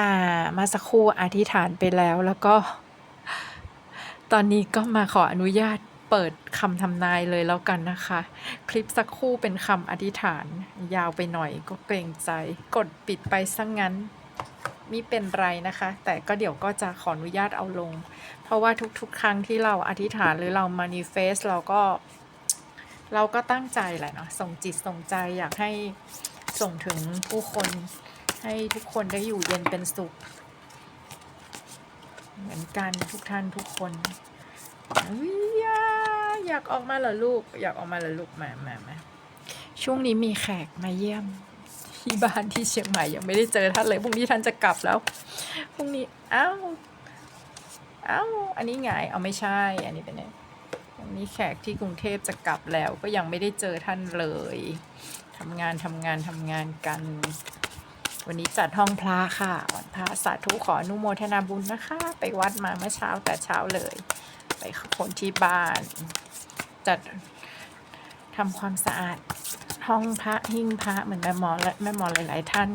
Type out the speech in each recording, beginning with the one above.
อ่ามาสักครู่อธิษฐานไปแล้วแล้วก็ ตอนนี้ก็มาขออนุญาตเปิดคำทำนายเลยแล้วกันนะคะ คลิปสักครู่เป็นคำอธิษฐาน ยาวไปหน่อยก็เกรงใจ กดปิดไปซะงงั้นมิเป็นไรนะคะ แต่ก็เดี๋ยวก็จะขออนุญาตเอาลง เพราะว่าทุกๆ ครั้งที่เราอธิษฐานหรือเรามานิเฟสเราก็ เราก็ตั้งใจแหละเนาะส่งจิตส่งใจอยากให้ส่งถึงผู้คน ให้ทุกคนได้อยู่เย็นเป็นสุข เหมือนกันทุกท่านทุกคนอยากอยากออกมาเหรอลูก อยากออกมาเหรอลูกมามามาช่วงนี้มีแขกมาเยี่ยมที่บ้านที่เชียงใหม่ยังไม่ได้เจอท่านเลยพรุ่งนี้ท่านจะกลับแล้วพรุ่งนี้อ้าเอ้าวอันนี้ไงเอาไม่ใช่ อันนี้เป็นไงอันนี้แขกที่กรุงเทพจะกลับแล้ว ก็ยังไม่ได้เจอท่านเลยทำงานทำงานทำงานกัน วันนี้จัดห้องพระค่ะวันพระสาธุขออนุโมทนาบุญนะคะ ไปวัดมาเมื่อเช้าแต่เช้าเลย ไปคนที่บ้าน จัดทำความสะอาดห้องพระหิ้งพระเหมือนแม่หมอและแม่หมอหลาย ๆ ท่าน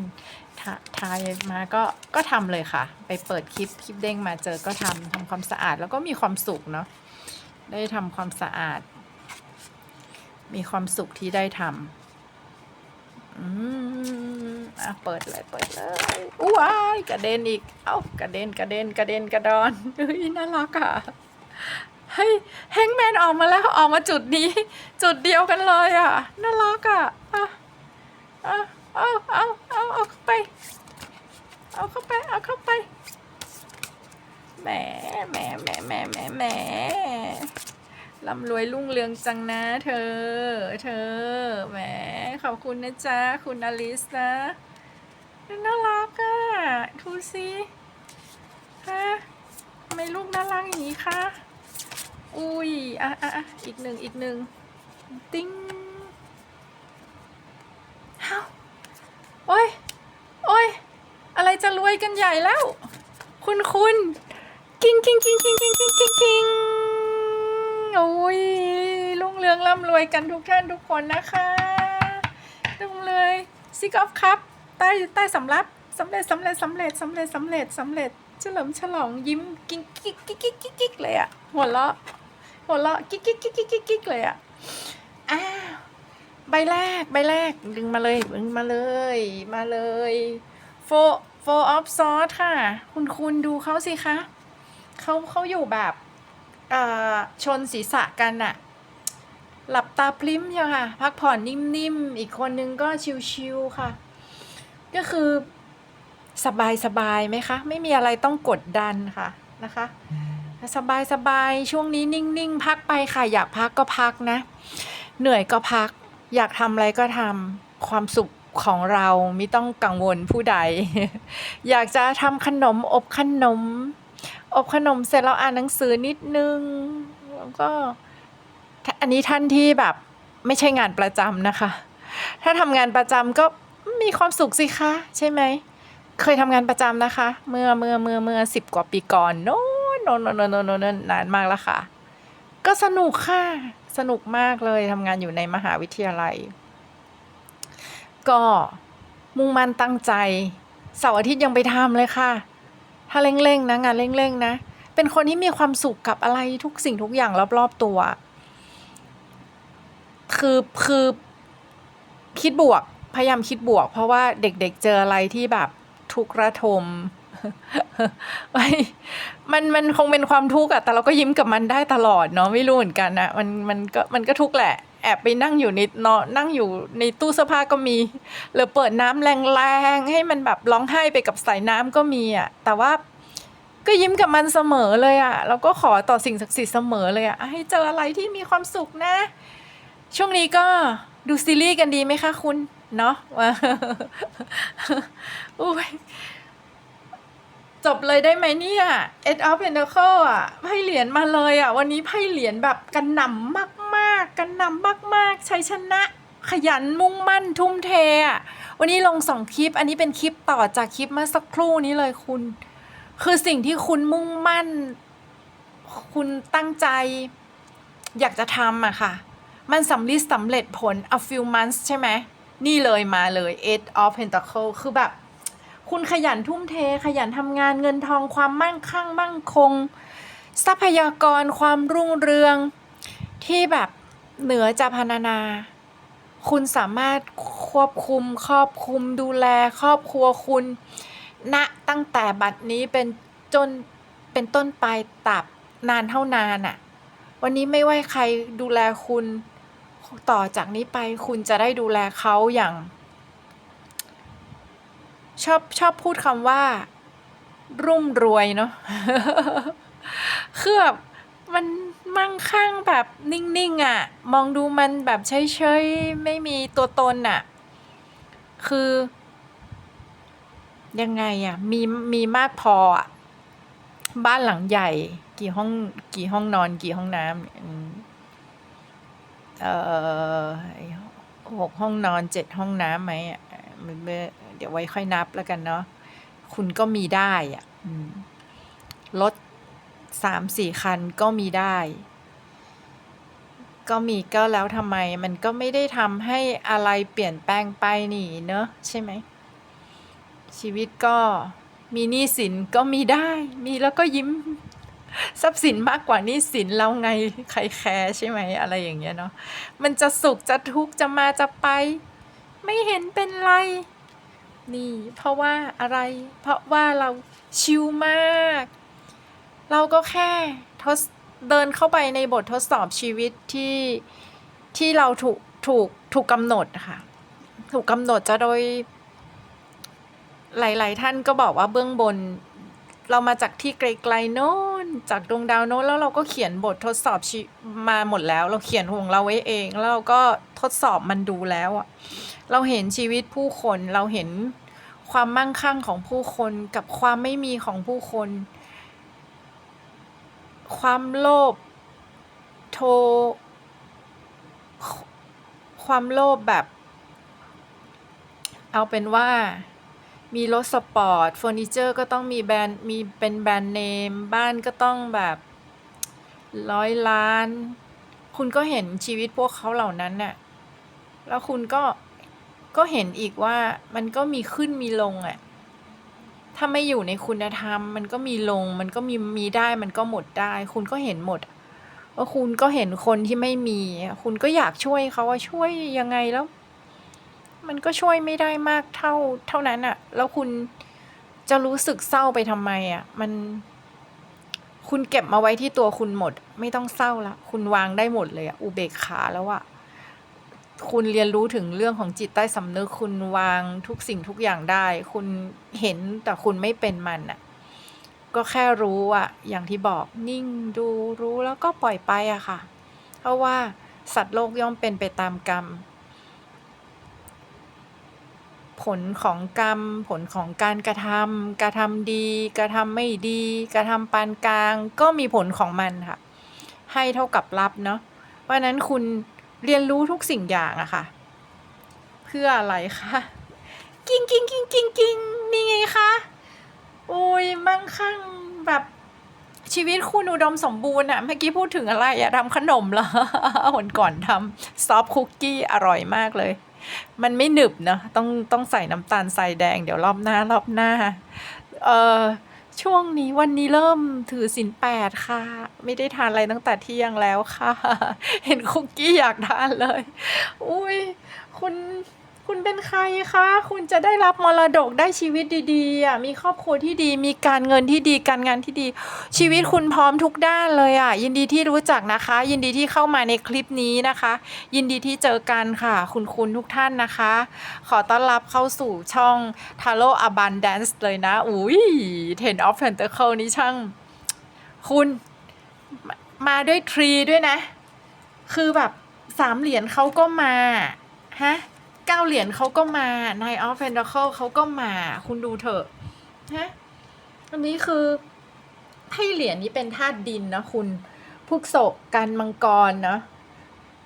ทาทายมาก็ก็ทำเลยค่ะ ไปเปิดคลิปคลิปเด้งมาเจอก็ทำทำความสะอาดแล้วก็มีความสุขเนาะได้ทำความสะอาด มีความสุขที่ได้ทำ อืมอะเปิดเลยเปิดเลยว้ายกระเด็นอีก เอ้ากระเด็นกระเด็นกระเด็นกระดอนเฮ้ยน่ารักอะเฮ้ยแฮงแมนออกมาแล้วออกมาจุดนี้ จุดเดียวกันเลยอะน่ารักอะอะอะเอาเอาเอาเอาเข้าไป เอาเข้าไปเอาเข้าไปแหมแหมแหมแหมแหมแหม ร่ำรวยรุ่งเรืองจังนะ เธอ เธอ แหม ขอบคุณนะจ๊ะ คุณอลิสนะน่ารักอะ่ะดูสิฮะทำไมลูกน่ารักอย่างนี้คะ อุ้ย อะอะอะอีกหนึ่งอีกหนึ่งติ้งเฮ้าโอ้ย โอ้ย อะไรจะรวยกันใหญ่แล้ว คุณคุณกิ้งกิ้งกิ้งกิ้งกิ้งกิ้งกิ้ง โอ้ยรุ่งเรืองร่ำรวยกันทุกท่านทุกคนนะคะรุ่งเลยซิกออฟครับใต้ใต้สำรับสำเร็จสำเร็จสำเร็จสำเร็จสำเร็จสำเร็จเฉลิมฉลองยิ้มกิ๊กกิ๊กกิ๊กกิ๊กกิ๊กเลยอะหัวเราะหัวเราะกิ๊กกิ๊กกิ๊กกิ๊กกิ๊กกิ๊กเลยอะอ้าวใบแรกใบแรกดึงมาเลยดึงมาเลยมาเลยโฟโฟออฟซอสค่ะ คุณคุณดูเขาสิคะเขาเขาอยู่แบบ ชนศีรษะกันอะหลับตาพลิ้มใช่ค่ะ พักผ่อนนิ่มๆ อีกคนนึงก็ชิวๆค่ะ ก็คือสบายสบายๆไหมคะ ไม่มีอะไรต้องกดดันค่ะนะคะ สบายสบายๆช่วงนี้นิ่งๆ พักไปค่ะ อยากพักก็พักนะ เหนื่อยก็พัก อยากทำอะไรก็ทำความสุขของเราไม่ต้องกังวลผู้ใด อยากจะทำขนมอบขนม อบขนมเสร็จแล้วอ่านหนังสือนิดนึง แล้วก็ อันนี้ท่านที่แบบไม่ใช่งานประจำนะคะ ถ้าทำงานประจำก็มีความสุขสิคะ ใช่ไหม เคยทำงานประจำนะคะ เมื่อเมื่อเมื่อเมื่อสิบกว่าปีก่อนโน้นโน้นโน้นโน้นโน้นโน้นนานมากแล้วค่ะ ก็สนุกค่ะ สนุกมากเลยทำงานอยู่ในมหาวิทยาลัย ก็มุ่งมั่นตั้งใจเสาร์อาทิตย์ยังไปทำเลยค่ะ ถ้าเร่งๆนะงานเร่งๆนะ เป็นคนที่มีความสุขกับอะไรทุกสิ่งทุกอย่างรอบๆตัว คือคือคิดบวกพยายามคิดบวก เพราะว่าเด็กๆเจออะไรที่แบบทุกข์ระทมม่มันมันคงเป็นความทุกข์อะแต่เราก็ยิ้มกับมันได้ตลอดเนาะไม่รู้เหมือนกันนะมันมันก็มันก็ทุกข์แหละ แอบไปนั่งอยู่ในนอนนั่งอยู่ในตู้เสื้อผ้าก็มี หรือเปิดน้ำแรงๆให้มันแบบร้องไห้ไปกับสายน้ำก็มีอะแต่ว่าก็ยิ้มกับมันเสมอเลยอะแล้วก็ขอต่อสิ่งศักดิ์สิทธิ์เสมอเลยอะให้เจออะไรที่มีความสุขนะ ช่วงนี้ก็ดูซีรีส์กันดีไหมคะคุณเนาะว่าอุ้ยจบเลยได้ไหมเนี่ย Eight of Pentacles อะไพ่เหรียญมาเลยอะ วันนี้ไพ่เหรียญแบบกันหน่ำมากๆ กันนำมากๆ ชัยชนะขยันมุ่งมั่นทุ่มเทอะวันนี้ลงสองคลิป อันนี้เป็นคลิปต่อจากคลิปเมื่อสักครู่นี้เลยคุณ คือสิ่งที่คุณมุ่งมั่น คุณตั้งใจ อยากจะทำอะค่ะ มันสำลิดสำเร็จผล a few months ใช่ไหม นี่เลยมาเลย eight of pentacle คือแบบ คุณขยันทุ่มเท ขยันทำงานเงินทองความมั่งคั่งมั่งคง ทรัพยากรความรุ่งเรืองที่แบบ เหนือจะพรรณนา คุณสามารถควบคุมครอบคุมดูแลครอบครัวคุณณตั้งแต่บัดนี้เป็นจนเป็นต้นไปตับนานเท่านานอะ่ะ วันนี้ไม่ว่าใครดูแลคุณต่อจากนี้ไปคุณจะได้ดูแลเขาอย่าง ชอบชอบพูดคำว่า รุ่มรวยเนาะคือแบบมัน มั่งคั่งแบบนิ่งๆอะ่ะ มองดูมันแบบเฉยๆ ไม่มีตัวตนอะ คือ ยังไงอะ่ะ มีมีมากพออะ บ้านหลังใหญ่ กี่ห้องกี่ห้องนอนกี่ห้องน้ำเอ่อหกห้องนอนเจ็ดห้องน้ำไหมอะเมื่อเดี๋ยวไว้ค่อยนับแล้วกันเนาะคุณก็มีได้อะรถ สามสี่คันก็มีได้ ก็มีก็แล้วทำไมมันก็ไม่ได้ทำให้อะไรเปลี่ยนแปลงไปนี่เนอะใช่ไหม ชีวิตก็มีหนี้สินก็มีได้ มีแล้วก็ยิ้มทรัพย์สินมากกว่านี้สินแล้วไงใครแคร์ใช่ไหมอะไรอย่างเงี้ยเนาะมันจะสุขจะทุกข์จะมาจะไป ไม่เห็นเป็นไร นี่ เพราะว่าอะไร เพราะว่าเราชิลมาก เราก็แค่ทดเดินเข้าไปในบททดสอบชีวิตที่ที่เราถูกถูกถูกกำหนดค่ะ ถูกกำหนดจะโดย หลาย ๆ ท่านก็บอกว่าเบื้องบน เรามาจากที่ไกลๆโน้นจากดวงดาวโน้นแล้วเราก็เขียนบททดสอบชีมาหมดแล้ว เราเขียนของเราไว้เองแล้วเราก็ทดสอบมันดูแล้วอะเราเห็นชีวิตผู้คนเราเห็นความมั่งคั่งของผู้คนกับความไม่มีของผู้คน ความโลภโท ความโลภแบบ เอาเป็นว่ามีรถสปอร์ตเฟอร์นิเจอร์ก็ต้องมีแบรนด์มีเป็นแบรนด์เนม บ้านก็ต้องแบบร้อยล้าน คุณก็เห็นชีวิตพวกเขาเหล่านั้นน่ะแล้วคุณก็ก็เห็นอีกว่ามันก็มีขึ้นมีลงอะ่ะ ถ้าไม่อยู่ในคุณธรรม มันก็มีลง มันก็มีมีได้ มันก็หมดได้ คุณก็เห็นหมดว่าคุณก็เห็นคนที่ไม่มี คุณก็อยากช่วยเขาว่าช่วยยังไงแล้ว มันก็ช่วยไม่ได้มากเท่าเท่านั้นอะแล้วคุณจะรู้สึกเศร้าไปทำไมอะมัน คุณเก็บมาไว้ที่ตัวคุณหมด ไม่ต้องเศร้าละคุณวางได้หมดเลยอะอุเบกขาแล้วอะ คุณเรียนรู้ถึงเรื่องของจิตใต้สำนึกคุณวางทุกสิ่งทุกอย่างได้ คุณเห็นแต่คุณไม่เป็นมันอะก็แค่รู้อะอย่างที่บอกนิ่งดูรู้แล้วก็ปล่อยไปอะค่ะ เพราะว่าสัตว์โลกย่อมเป็นไปตามกรรม ผลของกรรม ผลของการกระทำกระทำดี กระทำไม่ดี กระทำปานกลาง ก็มีผลของมันค่ะ ให้เท่ากับรับเนาะเพราะฉะนั้นคุณ เรียนรู้ทุกสิ่งอย่างอะค่ะ เพื่ออะไรคะกิ้งกิ้งกิ้งกิ้งกิ้งนี่ไงคะโอ้ยมั่งคั่งแบบชีวิตคุณอุดมสมบูรณ์อะเมื่อกี้พูดถึงอะไรอะทำขนมเหรอหนก่อนทำซอฟคุกกี้อร่อยมากเลย มันไม่หนึบเนอะต้องต้องใส่น้ำตาลใส่แดง เดี๋ยวรอบหน้ารอบหน้า เออ ช่วงนี้วันนี้เริ่มถือศีลแปดค่ะ ไม่ได้ทานอะไรตั้งแต่เที่ยงแล้วค่ะ เห็นคุกกี้อยากทานเลย อุ้ยคุณ คุณเป็นใครคะ คุณจะได้รับมรดกได้ชีวิตดีๆอะมีครอบครัวที่ดี มีการเงินที่ดี การงานที่ดี ชีวิตคุณพร้อมทุกด้านเลยอะ ยินดีที่รู้จักนะคะ ยินดีที่เข้ามาในคลิปนี้นะคะ ยินดีที่เจอกันค่ะ คุณคุณทุกท่านนะคะ ขอต้อนรับเข้าสู่ช่อง Taro Abundance เลยนะ อุ้ย10 of Pentacle นี้ช่าง คุณมามาด้วยทรีด้วยนะ คือแบบสามเหรียญเขาก็มา ฮะ เก้าเหรียญเขาก็มา Nine of Pentacle เขาก็มา คุณดูเถอะฮะอันนี้คือให้เหรียญนี้เป็นธาตุดินนะคุณพวกศกกันมังกรเนาะ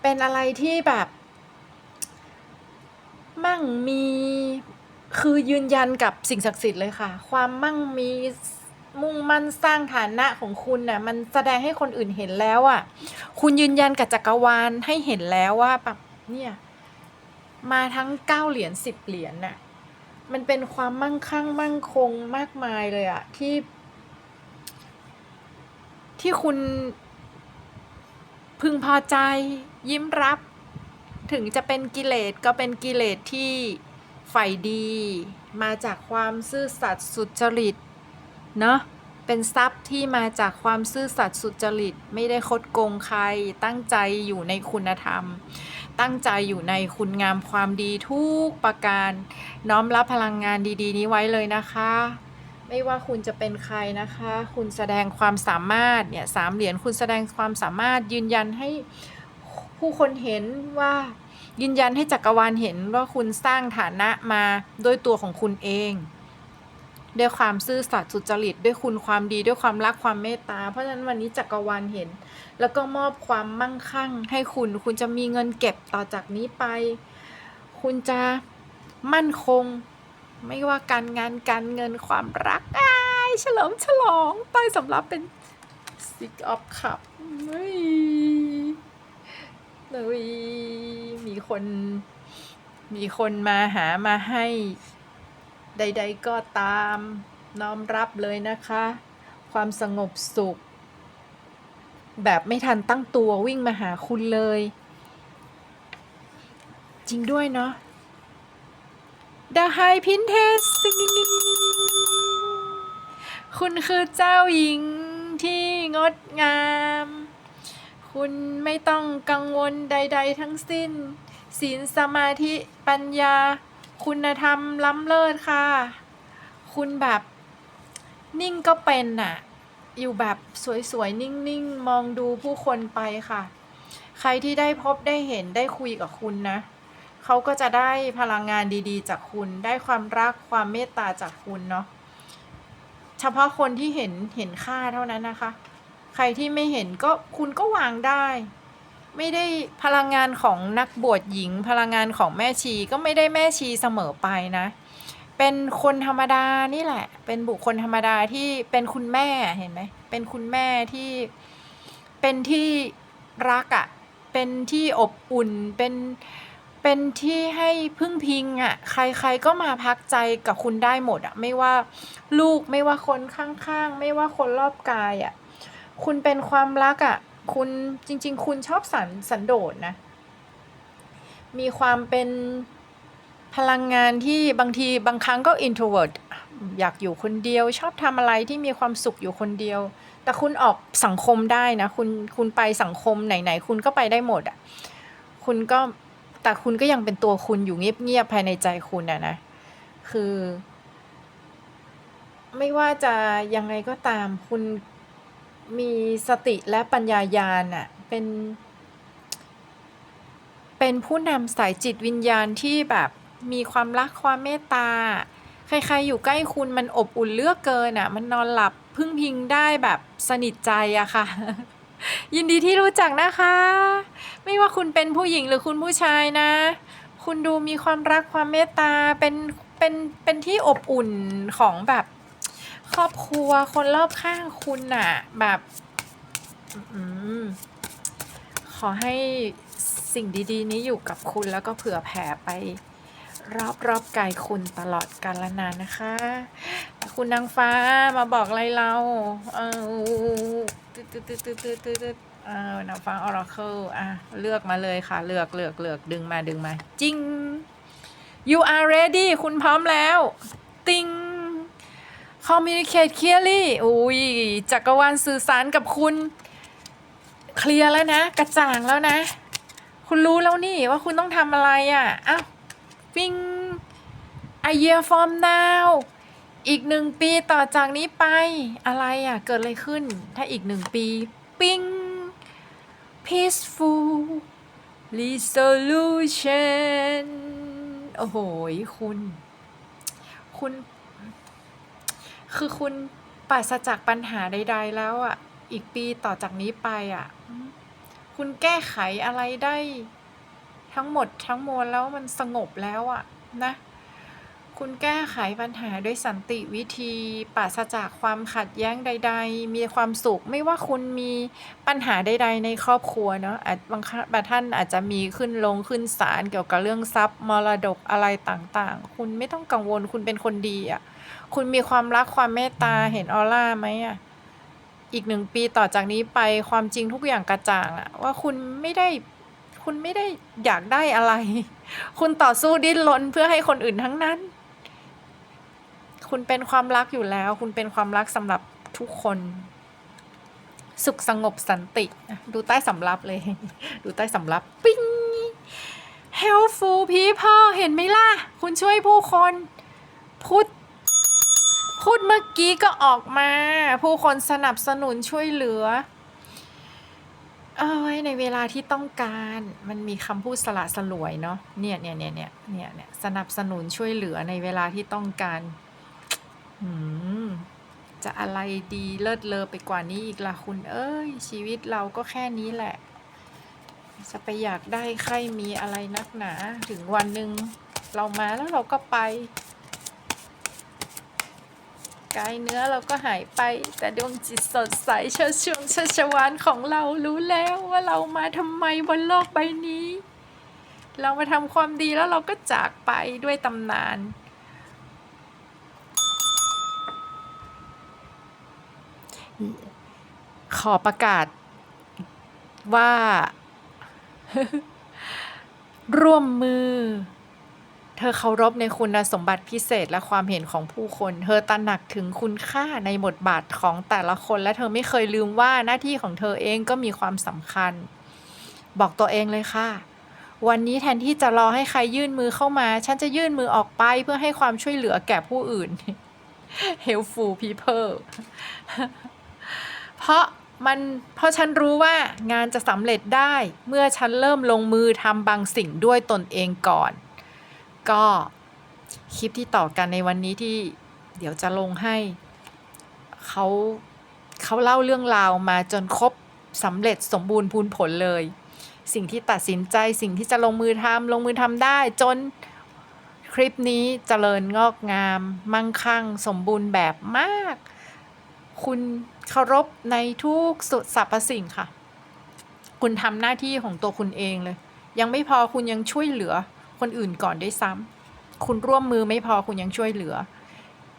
เป็นอะไรที่แบบ มั่งมีคือยืนยันกับสิ่งศักดิ์สิทธิ์เลยค่ะ ความมั่งมีมุ่งมั่นสร้างฐานะของคุณน่ะมันแสดงให้คนอื่นเห็นแล้วอะ คุณยืนยันกับจักรวาลให้เห็นแล้วว่าแบบเนี่ย มาทั้งเก้าเหรียญสิบเหรียญน่ะมันเป็นความมั่งคั่งมั่งคงมากมายเลยอะที่ ที่คุณพึงพอใจยิ้มรับ ถึงจะเป็นกิเลสก็เป็นกิเลสที่ใฝ่ดี มาจากความซื่อสัตย์สุจริตเนาะเป็นทรัพย์ที่มาจากความซื่อสัตย์สุจริต ไม่ได้คดโกงใครตั้งใจอยู่ในคุณธรรม ตั้งใจอยู่ในคุณงามความดีทุกประการ น้อมรับพลังงานดีๆ นี้ไว้เลยนะคะ ไม่ว่าคุณจะเป็นใครนะคะ คุณแสดงความสามารถเนี่ยสามเหรียญคุณแสดงความสามารถยืนยันให้ผู้คนเห็นว่ายืนยันให้จักรวาลเห็นว่าคุณสร้างฐานะมาด้วยตัวของคุณเอง ด้วยความซื่อสัตย์สุจริตด้วยคุณความดีด้วยความรักความเมตตา เพราะฉะนั้นวันนี้จักรวาลเห็น แล้วก็มอบความมั่งคั่งให้คุณ คุณจะมีเงินเก็บต่อจากนี้ไป คุณจะมั่นคง ไม่ว่าการงานการเงินความรักอ้ายเฉลิมฉลองใต้สำรับเป็นซิกออฟคับเฮ้ยเลยมีคน มีคนมาหามาให้ใด ๆ ก็ตามน้อมรับเลยนะคะ ความสงบสุข แบบไม่ทันตั้งตัววิ่งมาหาคุณเลย จริงด้วยเนาะ The High Princess คุณคือเจ้าหญิงที่งดงาม คุณไม่ต้องกังวลใด ๆ ทั้งสิ้น ศีลสมาธิปัญญา คุณธรรมล้ำเลิศค่ะ คุณแบบนิ่งก็เป็นน่ะ อยู่แบบสวยๆ นิ่งๆ มองดูผู้คนไปค่ะ ใครที่ได้พบได้เห็นได้คุยกับคุณนะ เขาก็จะได้พลังงานดีๆ จากคุณ ได้ความรักความเมตตาจากคุณเนาะ เฉพาะคนที่เห็นเห็นค่าเท่านั้นนะคะ ใครที่ไม่เห็นก็คุณก็วางได้ ไม่ได้พลังงานของนักบวชหญิง พลังงานของแม่ชีก็ไม่ได้แม่ชีเสมอไปนะ เป็นคนธรรมดานี่แหละ เป็นบุคคลธรรมดาที่เป็นคุณแม่เห็นไหม เป็นคุณแม่ที่เป็นที่รักอะ่ะ เป็นที่อบอุ่น เป็น เป็นที่ให้พึ่งพิงอะ่ะ ใครๆก็มาพักใจกับคุณได้หมดอะ่ะ ไม่ว่าลูก ไม่ว่าคนข้างๆ ไม่ว่าคนรอบกายอะ่ะ คุณเป็นความรักอะ่ะ คุณจริง ๆ คุณชอบสันสันโดษนะ มีความเป็น พลังงานที่บางทีบางครั้งก็ introvert อยากอยู่คนเดียว ชอบทำอะไรที่มีความสุขอยู่คนเดียว แต่คุณออกสังคมได้นะ คุณคุณไปสังคมไหนๆคุณก็ไปได้หมดอะคุณก็แต่คุณก็ยังเป็นตัวคุณอยู่เงียบๆภายในใจคุณอะนะ คือ ไม่ว่าจะยังไงก็ตาม คุณมีสติและปัญญายาณอะเป็น เป็นผู้นำสายจิตวิญญาณที่แบบ มีความรักความเมตตา ใครๆอยู่ใกล้คุณมันอบอุ่นเลือกเกินอะมันนอนหลับพึ่งพิงได้แบบสนิทใจอะค่ะ ยินดีที่รู้จักนะคะ ไม่ว่าคุณเป็นผู้หญิงหรือคุณผู้ชายนะ คุณดูมีความรักความเมตตาเป็นเป็นเป็นที่อบอุ่นของแบบครอบครัวคนรอบข้างคุณน่ะ แบบอขอให้สิ่งดี ๆ นี้อยู่กับคุณแล้วก็เผื่อแผ่ไป รอบรอบกายคุณตลอดกาลนานนะคะ คุณนางฟ้ามาบอกอะไรเราเออตึ๊ดตึ๊ดตึ๊ดตึ๊ดตึ๊ดตึ๊ดเออนางฟ้าออราเคิลอะเลือกมาเลยค่ะ เลือกเลือกเลือกดึงมาดึงมาจริง you are ready คุณพร้อมแล้ว ติง communicate clearly อุ้ยจักรวาลสื่อสารกับคุณ เคลียร์แล้วนะ กระจ่างแล้วนะ คุณรู้แล้วนี่ว่าคุณต้องทำอะไรอะอ้าว วิ่ง a year from now อีกหนึ่งปีต่อจากนี้ไปอะไรอะ เกิดอะไรขึ้น ถ้าอีกหนึ่งปี ปิ้ง peaceful resolution โอ้โห คุณ คุณ คือคุณปราศจากปัญหาใด ๆ แล้วอะ อีกปีต่อจากนี้ไปอะ คุณแก้ไขอะไรได้ ทั้งหมดทั้งมวลแล้วมันสงบแล้วอะนะ คุณแก้ไขปัญหาด้วยสันติวิธีปราศจากความขัดแย้งใด ๆ มีความสุขไม่ว่าคุณมีปัญหาใด ๆ ในครอบครัวเนาะอาจบางครั้งบางท่านอาจจะมีขึ้นลงขึ้นศาลเกี่ยวกับเรื่องทรัพย์มรดกอะไรต่างๆ คุณไม่ต้องกังวลคุณเป็นคนดีอะคุณมีความรักความเมตตาเห็นออร่าไหมอะอีกหนึ่งปีต่อจากนี้ไปความจริงทุกอย่างกระจ่างอะว่าคุณไม่ได้ คุณไม่ได้อยากได้อะไร คุณต่อสู้ดิ้นรนเพื่อให้คนอื่นทั้งนั้น คุณเป็นความรักอยู่แล้ว คุณเป็นความรักสำหรับทุกคน สุขสงบสันติ ดูใต้สำรับเลย ดูใต้สำรับปิ้ง helpful people เห็นไหมล่ะ คุณช่วยผู้คนพูดพูดเมื่อกี้ก็ออกมา ผู้คนสนับสนุนช่วยเหลือ เอาไว้ในเวลาที่ต้องการมันมีคำพูดสละสลวยเนาะเนี่ยเนี่ยเนี่ยเนี่ยเนี่ยเนี่ยสนับสนุนช่วยเหลือในเวลาที่ต้องการหืมจะอะไรดีเลิศเลอไปกว่านี้อีกล่ะคุณ เอ้ย ชีวิตเราก็แค่นี้แหละ จะไปอยากได้ใครมีอะไรนักหนา ถึงวันหนึ่งเรามาแล้วเราก็ไป กายเนื้อเราก็หายไป แต่ดวงจิตสดใสเชิดช่วงชัชวานของเรารู้แล้วว่าเรามาทำไมบนโลกใบนี้ เรามาทำความดีแล้วเราก็จากไปด้วยตำนานขอประกาศว่า ร่วมมือ เธอเคารพในคุณสมบัติพิเศษและความเห็นของผู้คน เธอตระหนักถึงคุณค่าในบทบาทของแต่ละคน และเธอไม่เคยลืมว่าหน้าที่ของเธอเองก็มีความสำคัญ บอกตัวเองเลยค่ะ วันนี้แทนที่จะรอให้ใครยื่นมือเข้ามา ฉันจะยื่นมือออกไปเพื่อให้ความช่วยเหลือแก่ผู้อื่น helpful people เพราะมันเพราะฉันรู้ว่างานจะสำเร็จได้ เมื่อฉันเริ่มลงมือทำบางสิ่งด้วยตนเองก่อน ก็คลิปที่ต่อกันในวันนี้ที่เดี๋ยวจะลงให้เขาเขาเล่าเรื่องราวมาจนครบสำเร็จสมบูรณ์พูนผลเลย สิ่งที่ตัดสินใจสิ่งที่จะลงมือทำลงมือทำได้ จนคลิปนี้เจริญงอกงาม มั่งคั่ง สมบูรณ์แบบมาก คุณเคารพในทุกสุดสรรพสิ่งค่ะ คุณทำหน้าที่ของตัวคุณเองเลย ยังไม่พอคุณยังช่วยเหลือ คนอื่นก่อนด้วยซ้ำคุณร่วมมือไม่พอคุณยังช่วยเหลือ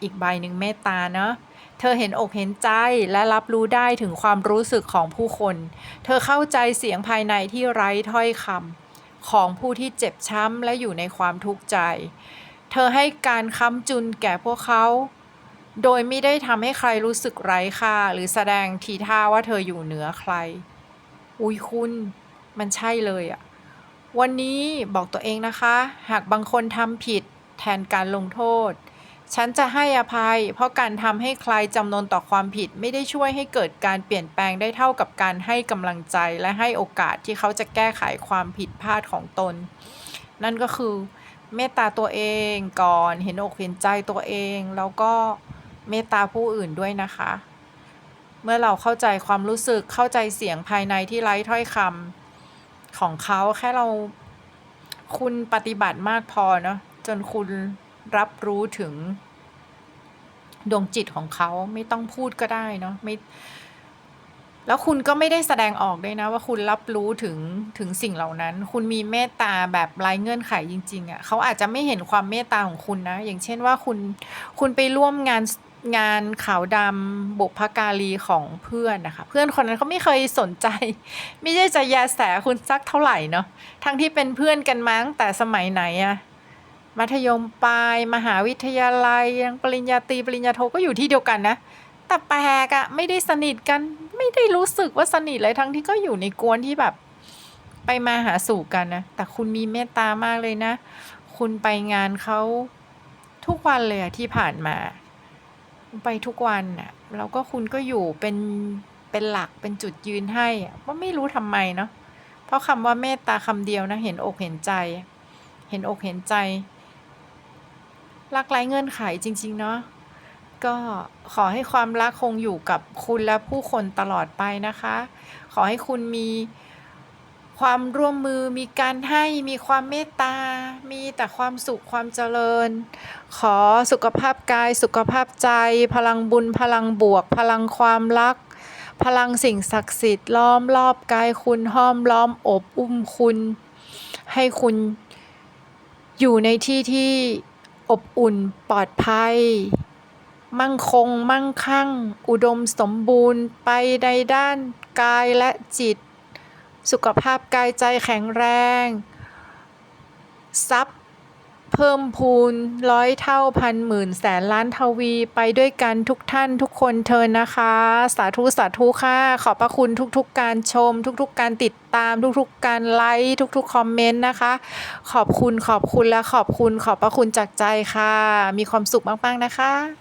อีกใบหนึ่งเมตตาเนาะเธอเห็นอกเห็นใจและรับรู้ได้ถึงความรู้สึกของผู้คน เธอเข้าใจเสียงภายในที่ไร้ถ้อยคำของผู้ที่เจ็บช้ำและอยู่ในความทุกข์ใจ เธอให้การค้ำจุนแก่พวกเขา โดยไม่ได้ทำให้ใครรู้สึกไร้ค่า หรือแสดงทีท่าว่าเธออยู่เหนือใคร อุ้ยคุณ มันใช่เลยอะ วันนี้บอกตัวเองนะคะ หากบางคนทำผิดแทนการลงโทษ ฉันจะให้อภัย เพราะการทำให้ใครจำนนต่อความผิดไม่ได้ช่วยให้เกิดการเปลี่ยนแปลงได้เท่ากับการให้กำลังใจและให้โอกาสที่เขาจะแก้ไขความผิดพลาดของตน นั่นก็คือเมตตาตัวเองก่อนเห็นอกเห็นใจตัวเอง แล้วก็เมตตาผู้อื่นด้วยนะคะ เมื่อเราเข้าใจความรู้สึกเข้าใจเสียงภายในที่ไร้ถ้อยคำ ของเขาแค่เราคุณปฏิบัติมากพอเนาะจนคุณรับรู้ถึง ดวงจิตของเขาไม่ต้องพูดก็ได้เนาะไม่แล้วคุณก็ไม่ได้แสดงออกด้วยนะ ว่าคุณรับรู้ถึงถึงสิ่งเหล่านั้น คุณมีเมตตาแบบไร้เงื่อนไขจริง ๆอะ่ะเขาอาจจะไม่เห็นความเมตตาของคุณนะ อย่างเช่นว่าคุณคุณไปร่วมงาน งานขาวดำบุพการีของเพื่อนนะคะ เพื่อนคนนั้นเขาไม่เคยสนใจ ไม่ได้จะแยแสคุณสักเท่าไหร่เนาะทั้งที่เป็นเพื่อนกันมาตั้งแต่สมัยไหนอะมัธยมปลายมหาวิทยาลัยยังปริญญาตรีปริญญาโทก็อยู่ที่เดียวกันนะ แต่แปลกอะไม่ได้สนิทกันไม่ได้รู้สึกว่าสนิทเลยทั้งที่ก็อยู่ในกวนที่แบบ ไปมาหาสู่กันนะแต่คุณมีเมตตามากเลยนะ คุณไปงานเขาทุกวันเลยอะที่ผ่านมา ไปทุกวันน่ะแล้วก็คุณก็อยู่เป็นเป็นหลักเป็นจุดยืนให้อะว่าไม่รู้ทำไมเนาะเพราะคำว่าเมตตาคำเดียวนะเห็นอกเห็นใจ เห็นอกเห็นใจรักไร้เงื่อนไขจริง ๆ เนาะก็ขอให้ความรักคงอยู่กับคุณและผู้คนตลอดไปนะคะ ขอให้คุณมี ความร่วมมือมีการให้มีความเมตตา มีแต่ความสุขความเจริญ ขอสุขภาพกายสุขภาพใจ พลังบุญพลังบวก พลังความรัก พลังสิ่งศักดิ์สิทธิ์ล้อมรอบกายคุณห้อมล้อมอบอุ้มคุณ ให้คุณอยู่ในที่ที่อบอุ่นปลอดภัย มั่งคง มั่งคั่ง อุดมสมบูรณ์ไปในด้านกายและจิต สุขภาพกายใจแข็งแรง ทรัพย์เพิ่มพูนร้อยเท่าพันหมื่นแสนล้านทวีไปด้วยกันทุกท่านทุกคนเทินนะคะ สาธุสาธุค่ะ ขอบพระคุณทุกๆการชม ทุกๆการติดตาม ทุกๆการไลค์ทุกๆคอมเมนต์นะคะ ขอบคุณขอบคุณและขอบคุณขอบพระคุณจากใจค่ะ มีความสุขมากๆนะคะ